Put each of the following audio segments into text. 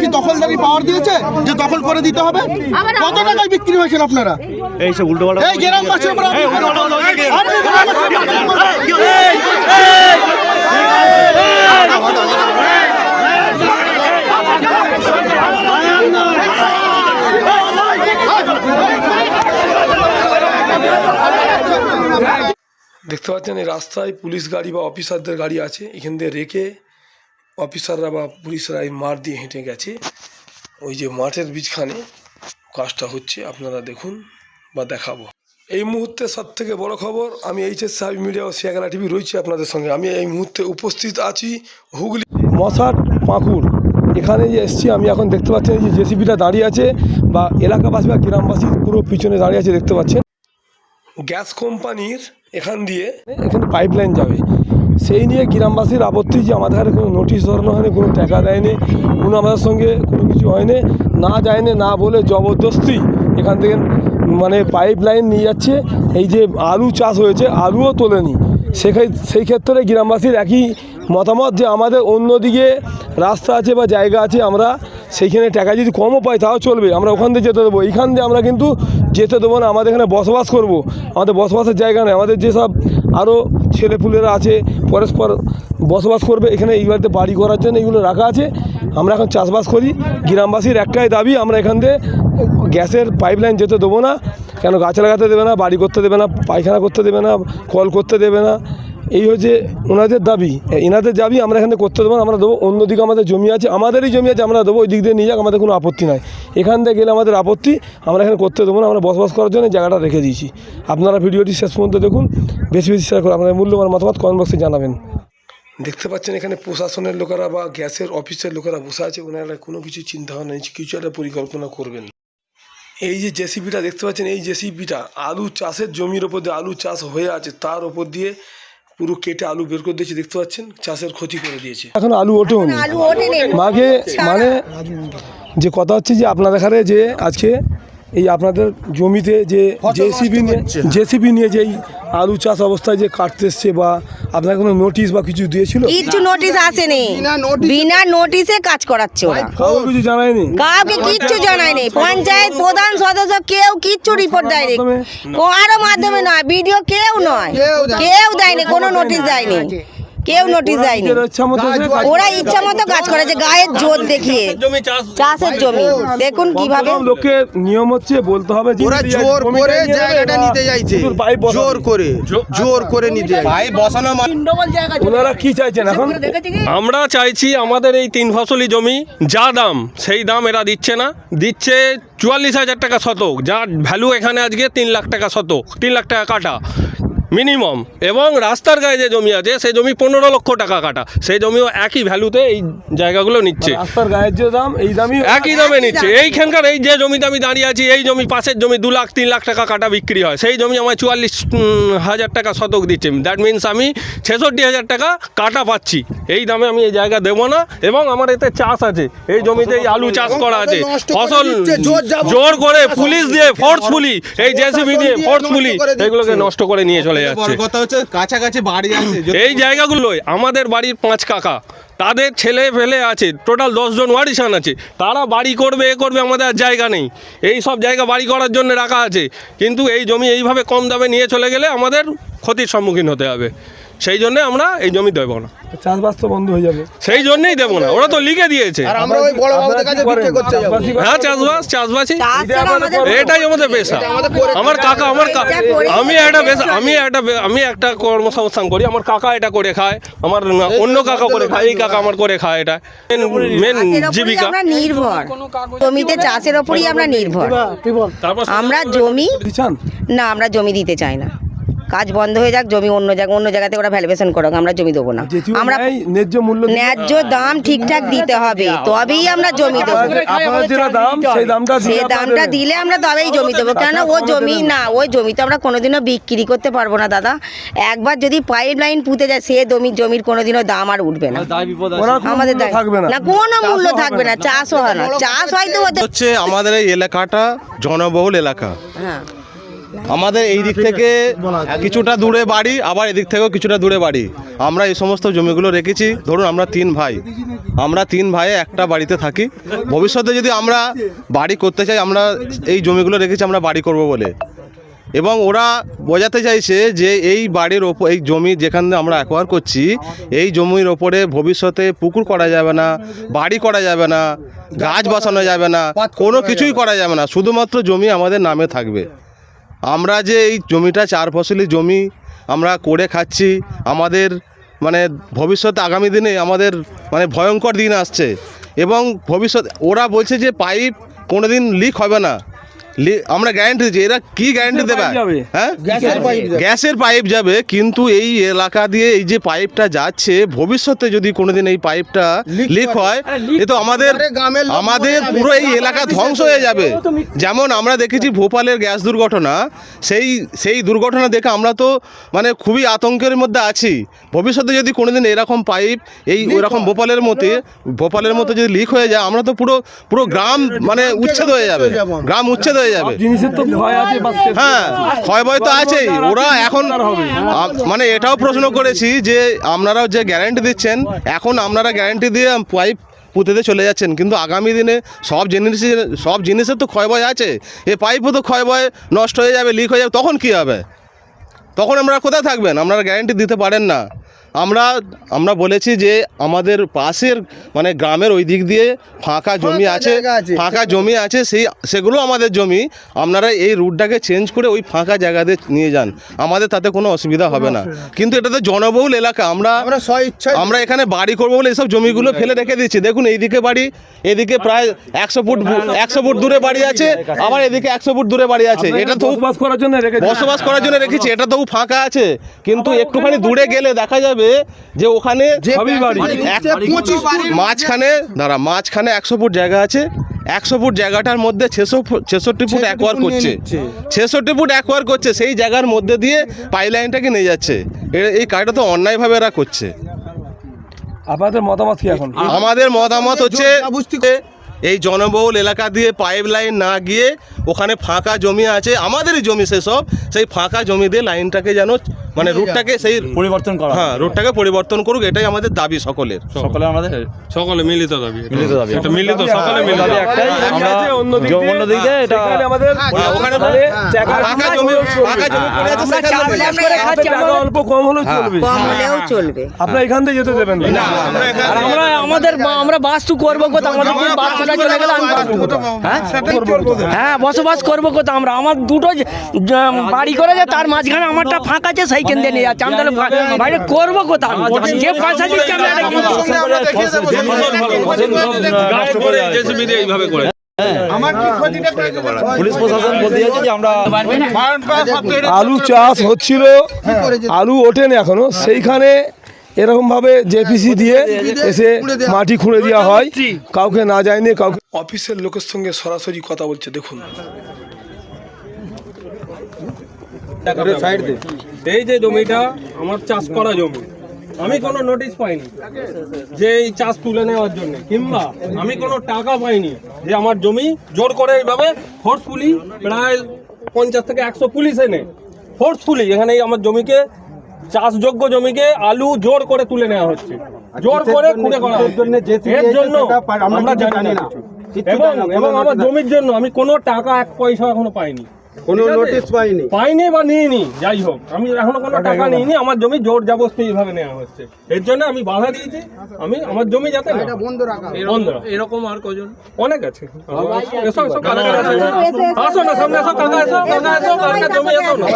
কি দখলদারি পাওয়ার দিয়েছে যে দখল করে দিতে হবে কত টাকায় বিক্রি হয়েছিল আপনারা এই সব উল্টো পাল্টা এই আপনি গ্রামবাসীর উপর আক্রমণ করছেন। দেখতে পাচ্ছেন, এই রাস্তায় পুলিশ গাড়ি বা অফিসারদের গাড়ি আছে। এখান দিয়ে রেখে অফিসাররা বা পুলিশরা এই মাঠ দিয়ে হেঁটে গেছে। ওই যে মাঠের বীজখানে কাজটা হচ্ছে, আপনারা দেখুন বা দেখাবো। এই মুহূর্তে সব থেকে বড় খবর, আমি এইচএস সাহেব মিডিয়া ও শিয়াগালা টিভি রয়েছি আপনাদের সঙ্গে। আমি এই মুহূর্তে উপস্থিত আছি হুগলি মশাট পাঁকুড় এখানে যে এসছি, আমি এখন দেখতে পাচ্ছেন যে জেসিবিটা দাঁড়িয়ে আছে বা এলাকাবাসী বা গ্রামবাসী পুরো পিছনে দাঁড়িয়ে আছে, দেখতে পাচ্ছেন। গ্যাস কোম্পানির এখান দিয়ে এখানে পাইপলাইন যাবে। সেই নিয়ে গ্রামবাসীর আপত্তি যে আমাদের কোনো নোটিশ ধরানো হয়নি, কোনো টাকা দেয়নি, কোনো আমাদের সঙ্গে কোনো কিছু হয়নি, না যায়নি, না বলে জবরদস্তি এখান থেকে মানে পাইপ লাইন নিয়ে যাচ্ছে। এই যে আলু চাষ হয়েছে, আলুও তোলেনি। সেখানে সেই ক্ষেত্রে গ্রামবাসীর একই মতামত যে আমাদের অন্যদিকে রাস্তা আছে বা জায়গা আছে, আমরা সেইখানে টাকা যদি কমও পাই তাও চলবে। আমরা ওখান দিয়ে যেতে দেবো। এইখান দিয়ে আমরা কিন্তু যেতে দেবো না। আমাদের এখানে বসবাস করব। আমাদের বসবাসের জায়গা নেই। আমাদের যেসব আরও ছেলেপুলেরা আছে, পরস্পর বসবাস করবে, এখানে এই বাড়িতে বাড়ি করার জন্য এগুলো রাখা আছে। আমরা এখন চাষবাস করি। গ্রামবাসীর একটাই দাবি, আমরা এখান থেকে গ্যাসের পাইপলাইন যেতে দেবো না। কেন গাছ লাগাতে দেবে না, বাড়ি করতে দেবে না, পায়খানা করতে দেবে না, কল করতে দেবে না। এই হচ্ছে ওনাদের দাবি। এনাদের দাবি আমরা এখানে করতে দেবো আমরা দেবো অন্যদিকে আমাদের জমি আছে, আমাদেরই জমি আছে, আমরা দেবো ওই দিক দিয়ে নিয়ে যাক, আমাদের কোনো আপত্তি নাই। এখান থেকে গেলে আমাদের আপত্তি, আমরা এখানে করতে দেবো না, আমরা বসবাস করার জন্য জায়গাটা রেখে দিয়েছি। আপনারা ভিডিওটি শেষ পর্যন্ত দেখুন, বেশি বেশি শেয়ার করে আপনাদের মূল্যবান মতামত কমেন্ট বক্সে জানাবেন। দেখতে পাচ্ছেন এখানে প্রশাসনের লোকেরা বা গ্যাসের অফিসের লোকেরা বসে আছে, ওনারা কোনো কিছু চিন্তা ভাবনা নেই কিছু একটা পরিকল্পনা করবেন। এই যে জেসিবিটা দেখতে পাচ্ছেন, এই জেসিবিটা আলু চাষের জমির ওপর দিয়ে, আলু চাষ হয়ে আছে, তার ওপর দিয়ে পুরো কেটে আলু বের করে দিয়েছে দেখতে পাচ্ছেন? চাষের ক্ষতি করে দিয়েছে। এখন আলু ওঠেও মাকে মানে যে কথা হচ্ছে যে আপনাদের এখানে যে আজকে এই আপনাদের জমিতে যে জেসিবি নিয়ে জেসিবি নিয়ে যেই আলু চাষ অবস্থায় যে কাটতে এসছে বা আপনার কোনো নোটিশ বা কিছু দিয়েছিল? কিচ্ছু নোটিশ আসেনি। বিনা নোটিশে কাজ করাচ্ছে ওরা। কিছু জানায়নি? কাউকে কিচ্ছু জানায়নি। পঞ্চায়েত প্রধান সদস্য কেউ কিচ্ছু রিপোর্ট দেয়নি। কারও মাধ্যমে নয় ভিডিও কেউ নয়। কেউ দেয়নি। কোনো নোটিশ দেয়নি। কেউ নোটিশ দেয়নি। ইচ্ছা মতো কাজ ওরা ইচ্ছা মতো কাজ করেছে গায়ের জোর দেখিয়ে। চাষের জমি দেখুন কীভাবে লোকে নিয়ম হচ্ছে বলতে হবে যে ওরা জোর করে জায়গাটা নিতে চাইছে জোর করে জোর করে নিতে ভাই বসানো ওনারা কি চাইছেন এখন? আমরা চাইছি আমাদের এই তিন ফসলি জমি যা দাম সেই দাম এরা দিচ্ছে না। দিচ্ছে চুয়াল্লিশ হাজার টাকা শতক যার ভ্যালু এখানে আজকে তিন লাখ টাকা শতক তিন লাখ টাকা কাটা। মিনিমাম। এবং রাস্তার গায়ে যে জমি আছে সেই জমি পনেরো লক্ষ টাকা কাটা। সেই জমিও একই ভ্যালুতে এই জায়গাগুলো নিচ্ছে। রাস্তার গায়ের যে দাম এই দামই একই দামে নিচ্ছে। এইখানকার এই যে জমিতে আমি দাঁড়িয়ে আছি এই জমি পাশের জমি দু লাখ তিন লাখ টাকা কাটা বিক্রি হয়। সেই জমি আমার চুয়াল্লিশ হাজার টাকা শতক দিচ্ছে। দ্যাট মিন্স আমি ছেষট্টি হাজার টাকা কাটা পাচ্ছি। এই দামে আমি এই জায়গা দেবো না। এবং আমার এতে চাষ আছে। এই জমিতে এই আলু চাষ করা আছে। ফসল জোর করে পুলিশ দিয়ে ফোর্সফুলি এই জেসিবি দিয়ে ফোর্সফুলি এগুলোকে নষ্ট করে নিয়ে চলে যাচ্ছে কথা হচ্ছে কাছাকাছি বাড়ি আছে। এই জায়গাগুলো আমাদের বাড়ির পাঁচ কাকা তাদের ছেলে ফেলে আছে টোটাল দশজন ওয়ারিশান আছে। তারা বাড়ি করবে এ করবে আমাদের আর জায়গা নেই। এই সব জায়গা বাড়ি করার জন্য রাখা আছে। কিন্তু এই জমি এইভাবে কম দামে নিয়ে চলে গেলে আমাদের ক্ষতির সম্মুখীন হতে হবে। সেই জন্যে আমরা এই জমি দেবো না। চাষবাস তো বন্ধ হয়ে যাবে। সেই জন্যই দেবো না। ওরা তো লিখে দিয়েছে। আমরা ওই বড় বাবুদের কাছে বিক্রি করতে যাব। চাষবাসই। করেন? হ্যাঁ চাষবাস চাষবাসই এটাই আমাদের পেশা। আমার কাকা আমার আমি একটা পেশা আমি একটা আমি একটা কর্মসংস্থান করি। আমার কাকা এটা করে খায়। আমার অন্য কাকা করে খায়। এই কাকা আমার করে খায় এটা। মেন জীবিকা আমরা নির্ভর। জমিতে চাষের ওপরই আমরা নির্ভর। তারপর আমরা জমি না আমরা জমি দিতে চাই না। কাজ বন্ধ হয়ে যাক জমি অন্য জায়গা অন্য জায়গাতে ওরা ভ্যালুয়েশন করুক আমরা জমি দেবো না। আমরা ন্যায্য মূল্য ন্যায্য দাম ঠিকঠাক দিতে হবে তবেই আমরা জমি দেবো। সেই দামটা সে দিলে দামটা দিলে আমরা তবেই জমি দেবো। কেন ও জমি না ওই জমি তো আমরা কোনোদিনও বিক্রি করতে পারব না দাদা। একবার যদি পাইপ লাইন পুঁতে যায় সে জমি জমির কোনোদিনও দাম আর উঠবে না। আমাদের না। না কোনো মূল্য থাকবে না। চাষও হয় না। চাষ হয়তো হচ্ছে আমাদের এই এলাকাটা জনবহুল এলাকা। হ্যাঁ। আমাদের এই দিক থেকে কিছুটা দূরে বাড়ি, আবার এদিক থেকেও কিছুটা দূরে বাড়ি। আমরা এই সমস্ত জমিগুলো রেখেছি। ধরুন আমরা তিন ভাই। আমরা তিন ভাই একটা বাড়িতে থাকি। ভবিষ্যতে যদি আমরা বাড়ি করতে চাই, আমরা এই জমিগুলো রেখেছি, আমরা বাড়ি করব বলে। এবং ওরা বোঝাতে চাইছে যে এই বাড়ির ওপর এই জমি যেখানে আমরা অ্যাকোয়ার করছি, এই জমির ওপরে ভবিষ্যতে পুকুর করা যাবে না, বাড়ি করা যাবে না, গাছ বসানো যাবে না, কোনো কিছুই করা যাবে না। শুধুমাত্র জমি আমাদের নামে থাকবে। আমরা যে এই জমিটা চার ফসলি জমি আমরা করে খাচ্ছি, আমাদের মানে ভবিষ্যতে আগামী দিনে আমাদের মানে ভয়ঙ্কর দিন আসছে। এবং ভবিষ্যৎ, ওরা বলছে যে পাইপ কোনো দিন লিক হবে না। আমরা গ্যারান্টি দিচ্ছি এরা কি গ্যারান্টি দেবে? হ্যাঁ? গ্যাসের পাইপ যাবে। কিন্তু এই এলাকা দিয়ে এই যে পাইপটা যাচ্ছে ভবিষ্যতে যদি কোনোদিন এই পাইপটা লিক হয়। এ তো আমাদের আমাদের পুরো এই এলাকা ধ্বংস হয়ে যাবে। যেমন আমরা দেখেছি ভোপালের গ্যাস দুর্ঘটনা সেই সেই দুর্ঘটনা দেখে আমরা তো মানে খুবই আতঙ্কের মধ্যে আছি। ভবিষ্যতে যদি কোনোদিন এরকম পাইপ এই ওরকম ভোপালের মতে ভোপালের মতো যদি লিক হয়ে যায় আমরা তো পুরো পুরো গ্রাম মানে উচ্ছেদ হয়ে যাবে। গ্রাম উচ্ছেদ হয়ে যাবে। জিনিসের তো ভয় আছে হ্যাঁ ক্ষয় ভয় তো আছেই। ওরা এখন মানে এটাও প্রশ্ন করেছি যে আপনারাও যে গ্যারান্টি দিচ্ছেন এখন আপনারা গ্যারান্টি দিয়ে পাইপ পুঁতেতে চলে যাচ্ছেন। কিন্তু আগামী দিনে সব জিনিসের সব জিনিসের তো ক্ষয় ভয় আছে। এ পাইপও তো ক্ষয় ভয় নষ্ট হয়ে যাবে লিক হয়ে যাবে তখন কি হবে? তখন আমরা কোথায় থাকবেন? আপনারা গ্যারান্টি দিতে পারেন না। আমরা আমরা বলেছি যে আমাদের পাশের মানে গ্রামের ওই দিক দিয়ে ফাঁকা জমি আছে ফাঁকা জমি আছে সেই সেগুলো আমাদের জমি। আপনারা এই রুটটাকে চেঞ্জ করে ওই ফাঁকা জায়গাতে নিয়ে যান। আমাদের তাতে কোনো অসুবিধা হবে না। কিন্তু এটা তো জনবহুল এলাকা। আমরা আমরা এখানে বাড়ি করব বলে এইসব জমিগুলো ফেলে রেখে দিচ্ছি। দেখুন এইদিকে বাড়ি এদিকে প্রায় একশো ফুট একশো ফুট দূরে বাড়ি আছে আবার এদিকে একশো ফুট দূরে বাড়ি আছে। এটা তো বসবাস করার জন্য রেখে বসবাস করার জন্য রেখেছি। এটা তো ফাঁকা আছে। কিন্তু একটুখানি দূরে গেলে দেখা যাবে যে ওখানে সবই বাড়ি। মাঝখানে দাঁড়া মাঝখানে একশো ফুট জায়গা আছে একশো ফুট জায়গাটার মধ্যে ছেশো ছেষট্টি ফুট অ্যাকোয়ার করছে। ছেষট্টি ফুট অ্যাকোয়ার করছে সেই জায়গার মধ্যে দিয়ে পাইপলাইনটাকে নিয়ে যাচ্ছে। এই কাজটা তো অন্যায়ভাবে এরা করছে। আপনাদের মতামত কি এখন? আমাদের মতামত হচ্ছে এই জনবহুল এলাকা দিয়ে পাইপ লাইন না গিয়ে ওখানে ফাঁকা জমি আছে আমাদেরই জমি সেসব সেই ফাঁকা জমি দিয়ে লাইনটাকে যেন মানে রুটটাকে সেই পরিবর্তন করা। হ্যাঁ রুটটাকে পরিবর্তন করুক এটাই আমাদের দাবি সকলের। সকলে আমাদের সকলে মিলিত দাবি মিলিত দাবি। এটা মিলিত সকলে মিলিত। দাবি একটাই আমরা আছে, অন্য দিক দিয়ে- অন্য দিক দিয়ে এটা আমাদের হ্যাঁ, ওখানে মানে টাকা জমি ফাঁকা জমি পড়ে আছে সেখানে করে খাচ্ছি, টাকা আমাদের অল্প কম হলেও চলবে। কম হলেও চলবে। আপনার এখান থেকে যেতে দেবেন না। আমরা আর আমরা আমাদের আমরা বাস্তু করব কোথাও আমাদের বাচ্চাটা চলে গেলে আমি কোথাও? হ্যাঁ? হ্যাঁ বসবাস করব কোথাও আমরা আমার দুটো বাড়ি করে যে তার মাঝখানে আমারটা ফাঁকা আছে সেইখান দিয়ে নিয়ে যাচ্ছে আমি তাহলে বা- বাইরে করব কোথাও যে পয়সা দিচ্ছে আমরা এটা কিনবো। গায়ে করে JCB দিয়ে এইভাবে করে। পুলিশ প্রশাসন বলতে যাচ্ছে যে আমরা আলু চাষ হচ্ছিল আলু ওঠেনি এখনও। সেইখানে এরকম ভাবে জেপিসি দিয়ে এসে মাটি খুঁড়ে দেওয়া হয়। কাউকে না যায়নি কাউকে অফিসের লোকের সঙ্গে সরাসরি কথা বলছে দেখুন। এই যে জমিটা আমার চাষ করা জমি। আমি কোনো নোটিশ পাইনি যে এই চাষ তুলে নেওয়ার জন্য। কিংবা আমি কোনো টাকা পাইনি যে আমার জমি জোর করে এইভাবে ফোর্সফুলি প্রায় পঞ্চাশ থেকে একশো পুলিশ এনে ফোর্সফুলি এখানে আমার জমিকে চাষযোগ্য জমিকে আলু জোর করে তুলে নেওয়া হচ্ছে। জোর করে খুঁড়ে করা এর জন্য আমরা জানি না এবং আমার জমির জন্য আমি কোনো টাকা এক পয়সা এখনও পাইনি। কোনো নোটিশ পাইনি পাইনি বা নিইনি যাই হোক আমি এখনও কোনো টাকা নিইনি আমার জমি জোর জবরদস্তি এইভাবে নেওয়া হচ্ছে এর জন্য আমি বাধা দিয়েছি আমি আমার জমি যাতে না হয়। বন্ধ রাখা বন্ধ এরকম আর কজন অনেক আছে এসো এসো আসো না সামনে এসো কাকা এসো কাকা এসো কাকা জমি এসো না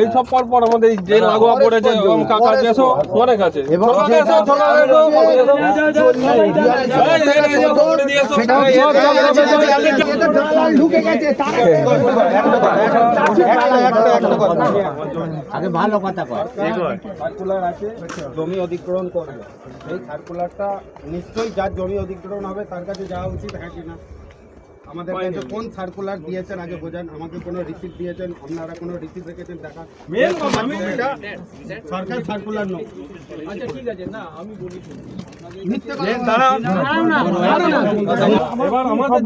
এই সব পর পর আমাদের যে লাগোয়া পড়েছে কাকা এসো অনেক আছে কাকা এসো কাকা এসো ঢুকে গেছে আগে ভালো কথা সার্কুলার আছে, জমি অধিগ্রহণ করবে। এই সার্কুলারটা নিশ্চয়ই যার জমি অধিগ্রহণ হবে, তার কাছে যাওয়া উচিত হ্যাঁ কিনা আমাদের কাছে কোন সার্কুলার দিয়েছেন আগে বোঝান আমাকে কোনো রিসিপ্ট দিয়েছেন আপনারা কোনো রিসিপ্ট রেখেছেন দেখা মেন কথা আমি এটা সরকার সার্কুলার নয় আচ্ছা ঠিক আছে না আমি বলি এবার আমাদের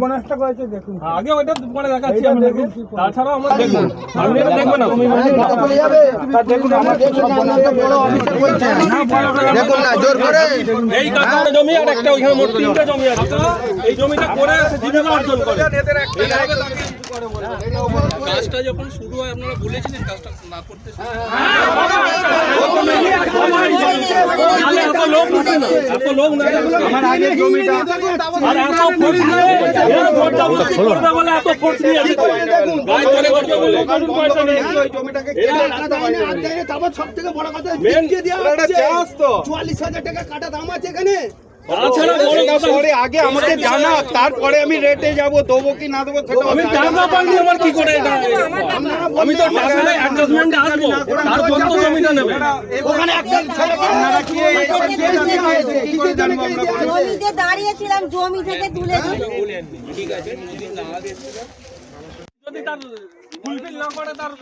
আগে ওইটা পরে দেখাচ্ছি আপনাকে তাছাড়া আমরা দেখুন আপনি এটা দেখবেন না দেখুন না জোর করে এই কাকার জমি আর একটা ওইখানে মোট তিনটে জমি আছে এই জমিটা করে জীবিকা অর্জন করে কাজটা যখন শুরু হয় আপনারা বলেছিলেন কাজটা না করতে আমার আগে জমিটা আর এত ফোর্স নিয়ে বলে এত ফোর্স নিয়ে জমিটাকে কেটে রাখতে পারবে মেন পরে আগে আমাকে জানা তারপরে আমি রেটে যাব দেবো কি না দেবো আমি টাকা পাইনি আমার কি করে আমি তো অ্যাডজাস্টমেন্টে আসব। তার যত জমিটা নেবে। ওখানে একটা আপনারা কি এই- এই জমি হয়েছে? কি করে জানব আমরা বলুন? জমিতে দাঁড়িয়েছিলাম জমি থেকে তুলে দিই যদি তার ফুলফিল না করে তার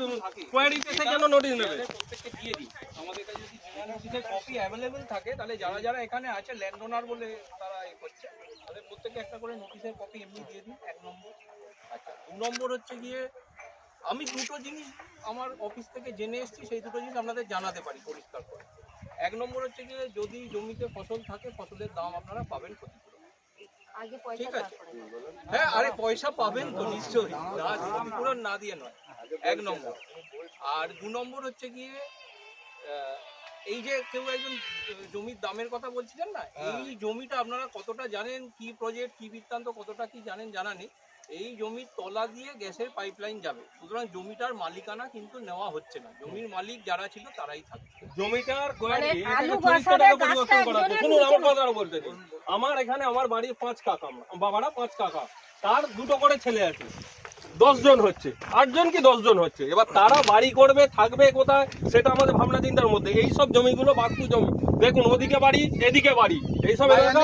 কোয়ারিতে সে কেন নোটিশ নেবে? আমাদের কাছে কপি অ্যাভেলেবেল থাকে তাহলে যারা যারা এখানে আছে ল্যান্ড ওনার বলে তারা এ করছে। তাদের প্রত্যেকে একটা করে নোটিশের কপি এমনি দিয়ে দিন এক নম্বর। আচ্ছা দু নম্বর হচ্ছে গিয়ে আমি দুটো জিনিস আমার অফিস থেকে জেনে এসেছি সেই দুটো জিনিস আপনাদের জানাতে পারি পরিষ্কার করে। এক নম্বর হচ্ছে গিয়ে যদি জমিতে ফসল থাকে ফসলের দাম আপনারা পাবেন ক্ষতিপূরণ। ঠিক আছে? হ্যাঁ আরে পয়সা পাবেন তো নিশ্চয়ই। না ক্ষতিপূরণ না দিয়ে নয়। এক নম্বর। আর দু নম্বর হচ্ছে গিয়ে এই যে কেউ একজন জমির দামের কথা বলছিলেন না এই জমিটা আপনারা কতটা জানেন? কি প্রজেক্ট কি বৃত্তান্ত কতটা কি জানেন জানা নেই। এই জমির তলা দিয়ে গ্যাসের পাইপলাইন যাবে। সুতরাং জমিটার মালিকানা কিন্তু নেওয়া হচ্ছে না। জমির মালিক যারা ছিল তারাই থাকবে। জমিটার মানে শুনুন আমার কথাটা বলতে আমার এখানে আমার বাড়ির পাঁচ কাকা বাবারা পাঁচ কাকা। তার দুটো করে ছেলে আছে। দশ জন হচ্ছে। আটজন কি দশ জন হচ্ছে? এবার তারা বাড়ি করবে থাকবে কোথায় সেটা আমাদের ভাবনা চিন্তার মধ্যে। এই সব জমিগুলো বাস্তু জমি। দেখুন ওদিকে বাড়ি এদিকে বাড়ি। এইসব এলাকা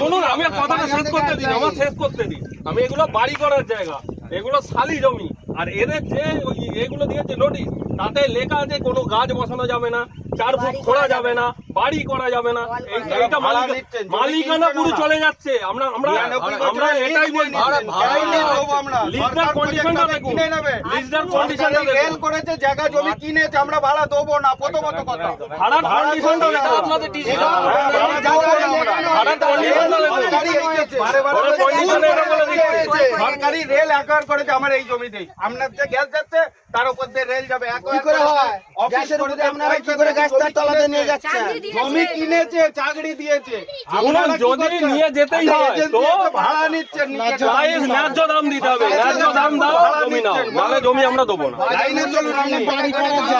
শুনুন আমি কথাটা শেষ করতে দিন আমার শেষ করতে দিন। আমি এগুলো বাড়ি করার জায়গা। এগুলো শালি জমি। আর এদের যে ওই এগুলো দিয়েছে নোটিশ তাতে লেখা আছে কোনো গাছ বসানো যাবে না। চার ফুট খোঁড়া যাবে না বাড়ি করা যাবে না। এইটা মালিকানা পুরো চলে যাচ্ছে। আমরা এটাই বলছি। সরকার কন্ডিশনটা দেখুন। কিনে কন্ডিশনটা সরকারি রেল করেছে জায়গা জমি কিনেছে আমরা ভাড়া দেবো না প্রথমত কথা। ভাড়ার কন্ডিশনটা এটা আপনাদের decision। ভাড়া দেবো না আমরা। ভাড়ার কন্ডিশনটা দেখুন। সরকারি হয়েছে। বারে বারে ভাড়ার condition এরকম বলে দিচ্ছে। সরকারি রেল একবার করেছে আমার এই জমিতেই। আপনার যে গ্যাস যাচ্ছে তার উপর দিয়ে রেল যাবে। করে হয়? গ্যাসের উপরে আপনারা কি করে গ্যাস তার তলাতে নিয়ে যাচ্ছেন জমি কিনেছে চাকরি দিয়েছে। আপনারা যদি নিয়ে যেতেই হয়, তো ভাড়া নিচ্ছেন প্রাইস ন্যায্য দাম দিতে হবে। ন্যায্য দাম দাও জমি নাও। নাহলে জমি আমরা দেবো না। লাইনে চলুন আপনি বাড়ি জায়গা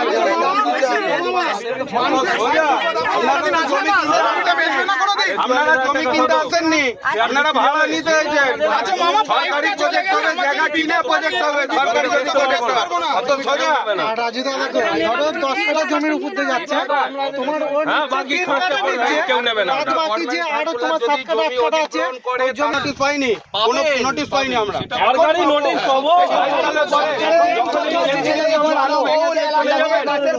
আপনারা জমি কিনতে আসেননি। আপনারা ভাড়া নিতে হয়েছেন সরকারি প্রজেক্ট হবে জায়গা কিনে প্রজেক্ট হবে। সরকারি প্রজেক্ট হবে। অত সোজা হ্যাঁ বাকি খরচা কেউ নেবে না ওটা। নোটিশ পাইনি। কোনো নোটিশ পাইনি আমরা। সরকারি নোটিশ পাবো।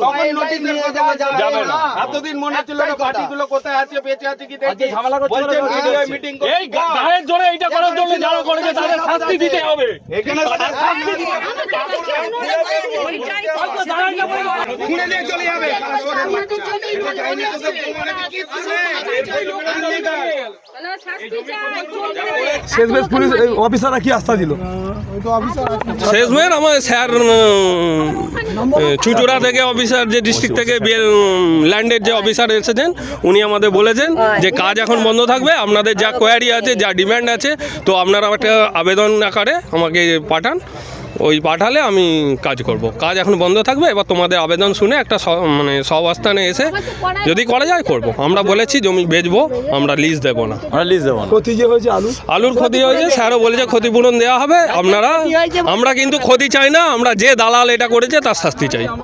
তখন নোটিশ নিয়ে যাওয়া যাবে। না। এতদিন মনে ছিল পার্টিগুলো কোথায় আছে বেঁচে আছে কি দেখি বলছেন ভিডিও মিটিং এই গায়ের জোরে এইটা করার জন্য যারা করেছে তাদের শাস্তি দিতে হবে। এখানে ঘুরে নিয়ে চলে যাবে। শেষমেশ পুলিশ অফিসাররা কি আস্থা দিল? শেষমেশ আমার স্যার চুচুড়া থেকে অফিসার যে ডিস্ট্রিক্ট থেকে ল্যান্ডের যে অফিসার এসেছেন উনি আমাদের বলেছেন যে কাজ এখন বন্ধ থাকবে আপনাদের যা কোয়ারি আছে যা ডিম্যান্ড আছে তো আপনারা একটা আবেদন আকারে আমাকে পাঠান। ওই পাঠালে আমি কাজ করব। কাজ এখন বন্ধ থাকবে এবার তোমাদের আবেদন শুনে একটা স- মানে সবস্থানে এসে যদি করা যায় করব। আমরা বলেছি জমি বেচবো আমরা লিজ দেবো না। আমরা লিজ দেবো না। ক্ষতি যে হয়েছে আলু? আলুর ক্ষতি হয়েছে স্যারও বলেছে ক্ষতিপূরণ দেওয়া হবে আপনারা আমরা কিন্তু ক্ষতি চাই না আমরা যে দালাল এটা করেছে তার শাস্তি চাই।